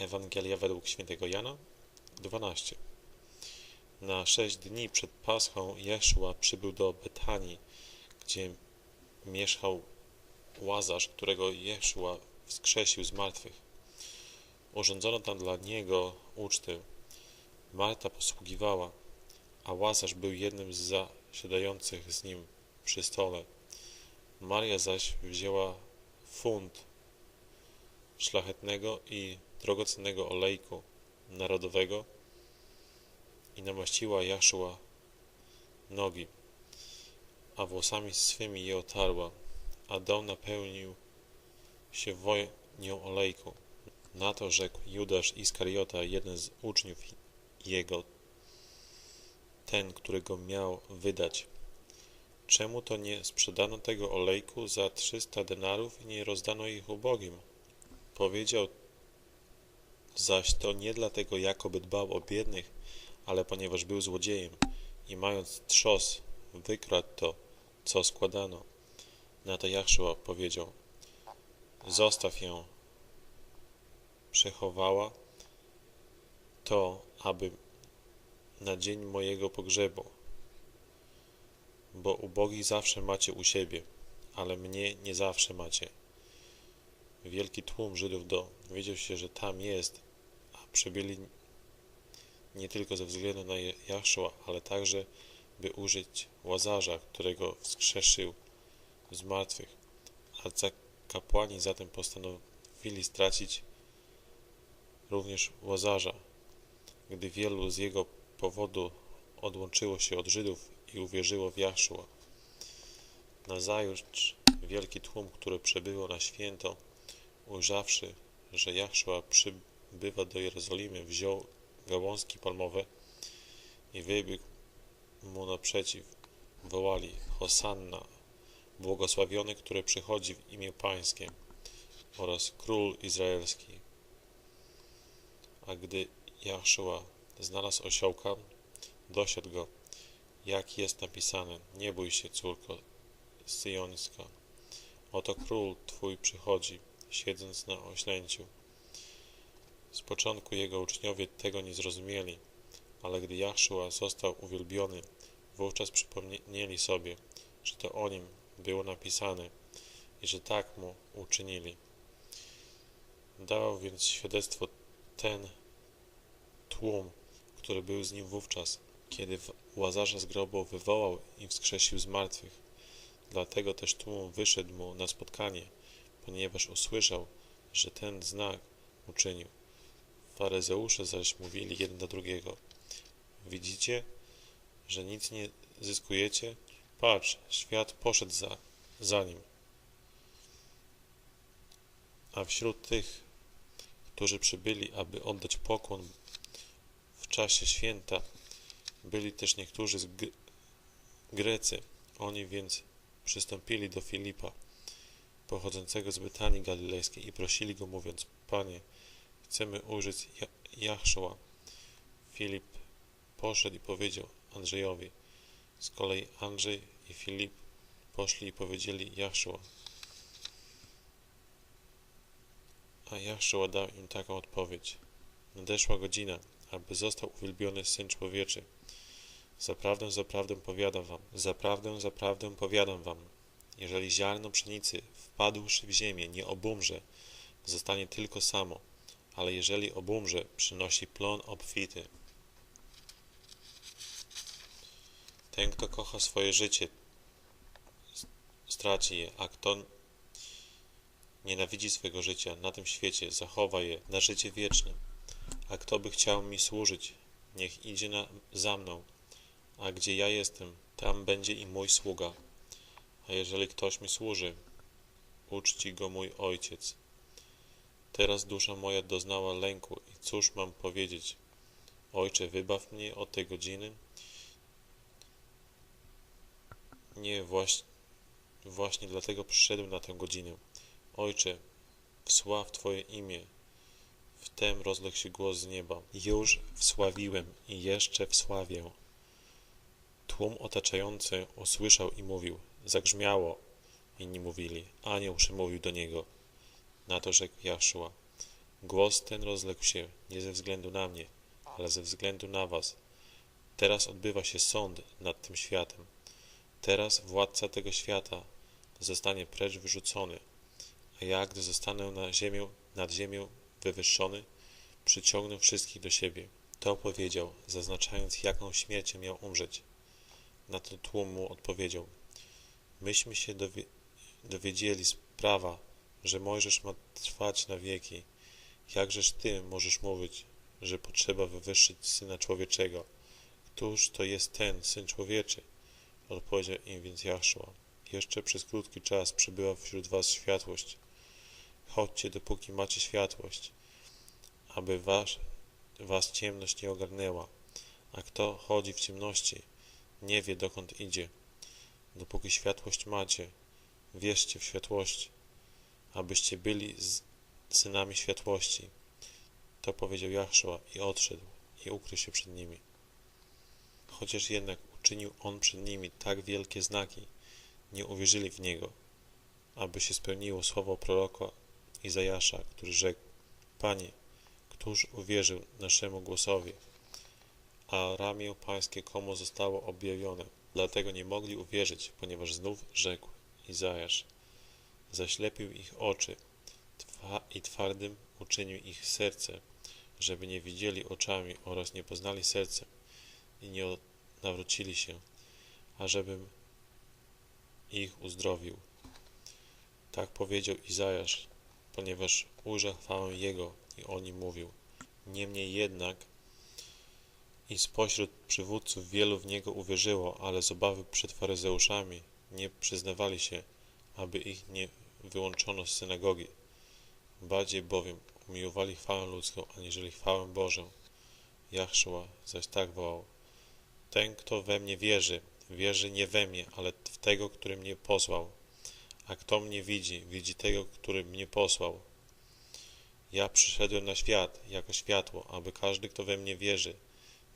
Ewangelia według świętego Jana 12. Na sześć dni przed Paschą Jeszua przybył do Betanii, gdzie mieszkał Łazarz, którego Jeszua wskrzesił z martwych. Urządzono tam dla niego ucztę. Marta posługiwała, a Łazarz był jednym z zasiadających z nim przy stole. Maria zaś wzięła funt szlachetnego i drogocennego olejku narodowego i namaściła Jaszua nogi, a włosami swymi je otarła, a dom napełnił się wojnią olejku. Na to rzekł Judasz Iskariota, jeden z uczniów jego, ten, którego miał wydać. Czemu to nie sprzedano tego olejku za trzysta denarów i nie rozdano ich ubogim? Powiedział zaś to nie dlatego, jakoby dbał o biednych, ale ponieważ był złodziejem i mając trzos, wykradł to, co składano. Na to Jaszua powiedział, zostaw ją. Przechowała to, aby na dzień mojego pogrzebu, bo ubogich zawsze macie u siebie, ale mnie nie zawsze macie. Wielki tłum Żydów dowiedział się, że tam jest, a przybyli nie tylko ze względu na Jaszua, ale także, by użyć Łazarza, którego wskrzeszył z martwych. Arcykapłani zatem postanowili stracić również Łazarza, gdy wielu z jego powodu odłączyło się od Żydów i uwierzyło w Jaszua. Nazajutrz wielki tłum, który przebywał na święto, ujrzawszy, że Jaszua przybywa do Jerozolimy, wziął gałązki palmowe i wybiegł mu naprzeciw. Wołali Hosanna, błogosławiony, który przychodzi w imię Pańskie oraz Król Izraelski. A gdy Jaszua znalazł osiołka, dosiadł go, jak jest napisane, nie bój się, córko syjońska. Oto król twój przychodzi, siedząc na oślęciu. Z początku jego uczniowie tego nie zrozumieli, ale gdy Jaszua został uwielbiony, wówczas przypomnieli sobie, że to o nim było napisane i że tak mu uczynili. Dawał więc świadectwo ten tłum, który był z nim wówczas, kiedy Łazarza z grobu wywołał i wskrzesił z martwych. Dlatego też tłum wyszedł mu na spotkanie, ponieważ usłyszał, że ten znak uczynił. Faryzeusze zaś mówili jeden do drugiego. Widzicie, że nic nie zyskujecie? Patrz, świat poszedł za, za nim. A wśród tych, którzy przybyli, aby oddać pokłon w czasie święta, byli też niektórzy z Grecy. Oni więc przystąpili do Filipa, pochodzącego z Betanii Galilejskiej i prosili go mówiąc, Panie, chcemy użyć Jaszua. Filip poszedł i powiedział Andrzejowi. Z kolei Andrzej i Filip poszli i powiedzieli Jaszua. A Jaszua dał im taką odpowiedź. Nadeszła godzina, aby został uwielbiony Syn Człowieczy. Zaprawdę, zaprawdę powiadam wam, zaprawdę, zaprawdę powiadam wam, jeżeli ziarno pszenicy wpadłszy w ziemię nie obumrze, zostanie tylko samo, ale jeżeli obumrze, przynosi plon obfity. Ten, kto kocha swoje życie, straci je, a kto nienawidzi swego życia na tym świecie, zachowa je na życie wieczne. A kto by chciał mi służyć, niech idzie na, za mną, a gdzie ja jestem, tam będzie i mój sługa. A jeżeli ktoś mi służy, uczci go mój ojciec. Teraz dusza moja doznała lęku i cóż mam powiedzieć? Ojcze, wybaw mnie od tej godziny. Nie, właśnie, właśnie dlatego przyszedłem na tę godzinę. Ojcze, wsław Twoje imię. Wtem rozległ się głos z nieba. Już wsławiłem i jeszcze wsławię. Tłum otaczający usłyszał i mówił. Zagrzmiało. Inni mówili. Anioł przemówił do niego. Na to rzekł Jaszua. Głos ten rozległ się nie ze względu na mnie, ale ze względu na was. Teraz odbywa się sąd nad tym światem. Teraz władca tego świata zostanie precz wyrzucony, a ja, gdy zostanę na ziemię, nad ziemią wywyższony, przyciągnę wszystkich do siebie. To powiedział, zaznaczając, jaką śmiercią miał umrzeć. Na to tłum mu odpowiedział, myśmy się dowi dowiedzieli z prawa, że Mojżesz ma trwać na wieki. Jakżeż ty możesz mówić, że potrzeba wywyższyć Syna Człowieczego? Któż to jest ten Syn Człowieczy? Odpowiedział im więc Jaszua. Jeszcze przez krótki czas przybyła wśród was światłość. Chodźcie, dopóki macie światłość, aby was, was ciemność nie ogarnęła. A kto chodzi w ciemności, nie wie dokąd idzie. Dopóki światłość macie, wierzcie w światłości, abyście byli z synami światłości. To powiedział Jaszua i odszedł i ukrył się przed nimi. Chociaż jednak uczynił on przed nimi tak wielkie znaki, nie uwierzyli w niego, aby się spełniło słowo proroka Izajasza, który rzekł: Panie, któż uwierzył naszemu głosowi? A ramię pańskie komu zostało objawione. Dlatego nie mogli uwierzyć, ponieważ znów rzekł Izajasz: Zaślepił ich oczy i twardym uczynił ich serce, żeby nie widzieli oczami oraz nie poznali sercem i nie nawrócili się, ażebym ich uzdrowił. Tak powiedział Izajasz, ponieważ ujrzał chwałę Jego i o nim mówił. Niemniej jednak i spośród przywódców wielu w Niego uwierzyło, ale z obawy przed faryzeuszami nie przyznawali się, aby ich nie wyłączono z synagogi. Bardziej bowiem umiłowali chwałę ludzką, aniżeli chwałę Bożą. Jachszła zaś tak wołał. Ten, kto we mnie wierzy, wierzy nie we mnie, ale w tego, który mnie posłał. A kto mnie widzi, widzi tego, który mnie posłał. Ja przyszedłem na świat jako światło, aby każdy, kto we mnie wierzy,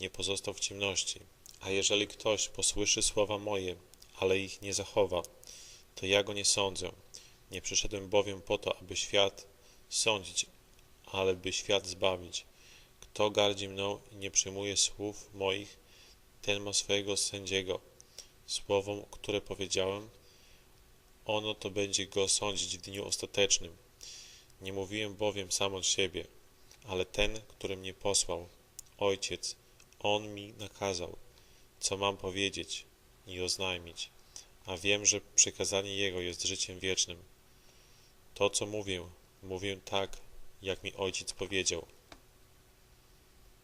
nie pozostał w ciemności. A jeżeli ktoś posłyszy słowa moje, ale ich nie zachowa, to ja go nie sądzę. Nie przyszedłem bowiem po to, aby świat sądzić, ale by świat zbawić. Kto gardzi mną i nie przyjmuje słów moich, ten ma swojego sędziego. Słowom, które powiedziałem, ono to będzie go sądzić w dniu ostatecznym. Nie mówiłem bowiem sam od siebie, ale ten, który mnie posłał, Ojciec, On mi nakazał, co mam powiedzieć i oznajmić, a wiem, że przykazanie Jego jest życiem wiecznym. To, co mówię, mówię tak, jak mi Ojciec powiedział.